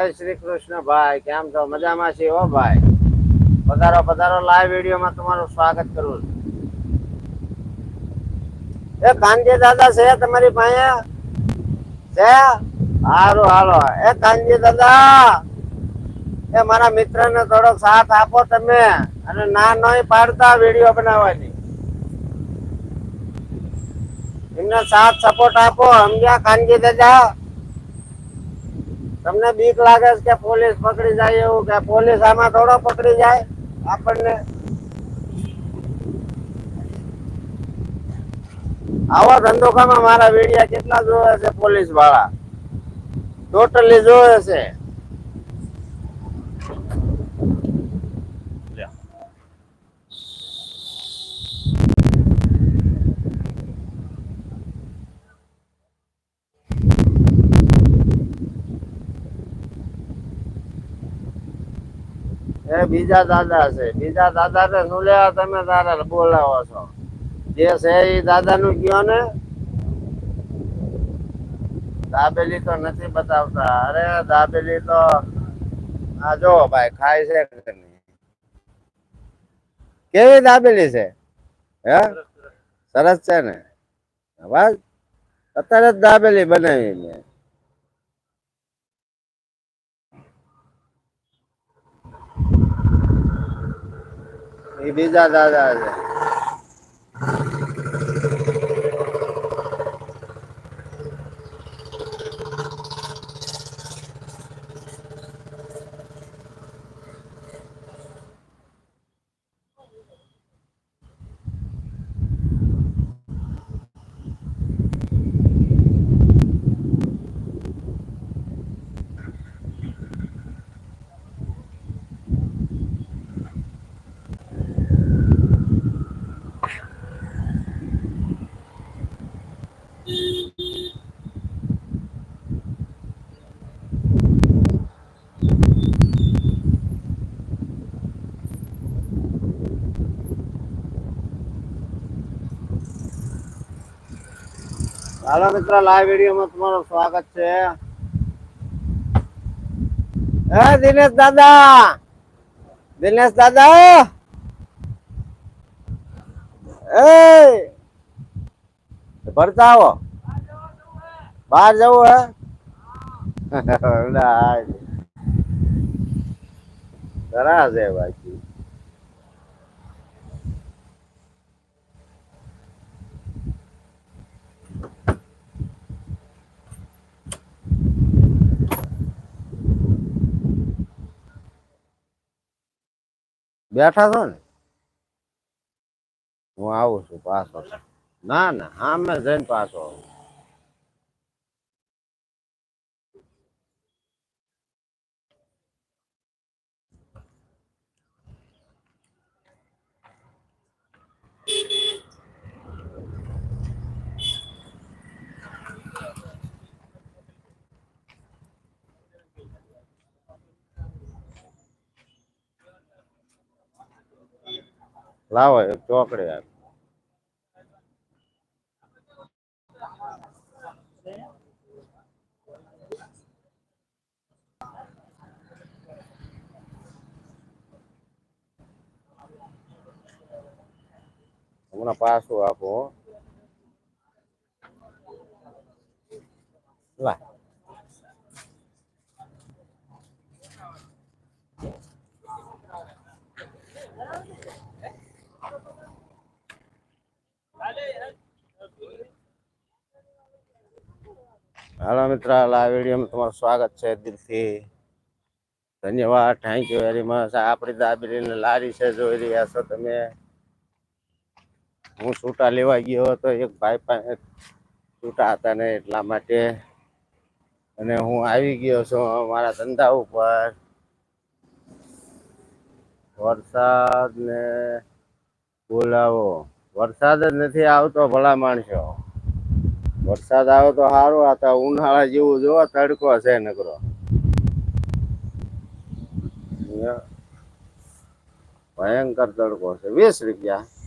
શ્રી કૃષ્ણ ભાઈ, કેમ છો? મજામાં છે હો ભાઈ. પધારો પધારો લાઈવ વિડીયોમાં તમારું સ્વાગત કરું છું. એ કાનજી દાદા છે તમારી પાસે? છે? હારું, હાલો. એ કાનજી દાદા, એ મારા મિત્રને થોડોક સાથ આપો તમે અને ના નહીં પાડતા વીડિયો બનાવવાની. એમને સાથ સપોર્ટ આપો, સમજ્યા કાનજી દાદા? તમને બીક લાગે છે કે પોલીસ પકડી જાય એવું, કે પોલીસ આમાં થોડો પકડી જાય? આપણને આવા ધંધોખામાં મારા વિડિયા કેટલા જોવે છે પોલીસવાળા? ટોટલી જોવે છે. એ બીજા દાદા છે. બીજા દાદા ને શું લેવા તમે તારે બોલાવો છો. જે છે એ દાદા નું કયો ને? દાબેલી તો નથી બતાવતા. અરે, દાબેલી તો, આ જો ભાઈ, ખાય છે કેવી દાબેલી છે? હે? સરસ છે ને? બસ અત્યારે જ દાબેલી બનાવી મેં એ બીજા દાદા છે હાલો મિત્ર લાઈવ વિડીયોમાં તમારું સ્વાગત છે. હે, દિનેશ દાદા! દિનેશ દાદા! એ ભરતા આવો. બહાર જવું હે? ઘણા છે બાકી. બેઠા છો ને? હું આવું છું પાછો. ના ના આમે જઈને પાછો આવું. લાવો એક ચોકડી આપ હમણાં પાછું આપો હો. લા હાલો મિત્ર આ વિડીયોમાં તમારું સ્વાગત છે દિલથી. ધન્યવાદ થેન્ક યુ વેરી મચ આપણી દાબેલીને લારી છે, જોઈ રહ્યા છો તમે. હું છૂટા લેવા ગયો હતો, એક ભાઈ પાસે છૂટા હતા ને એટલા માટે. અને હું આવી ગયો છું મારા ધંધા ઉપર. વરસાદ ને બોલાવો. વરસાદ જ નથી આવતો ભલા માણસો. વરસાદ આવે તો સારું આ ઉનાળા જેવું જો તડકો છે નકરો. ભયંકર તડકો છે વીસ રૂપિયા.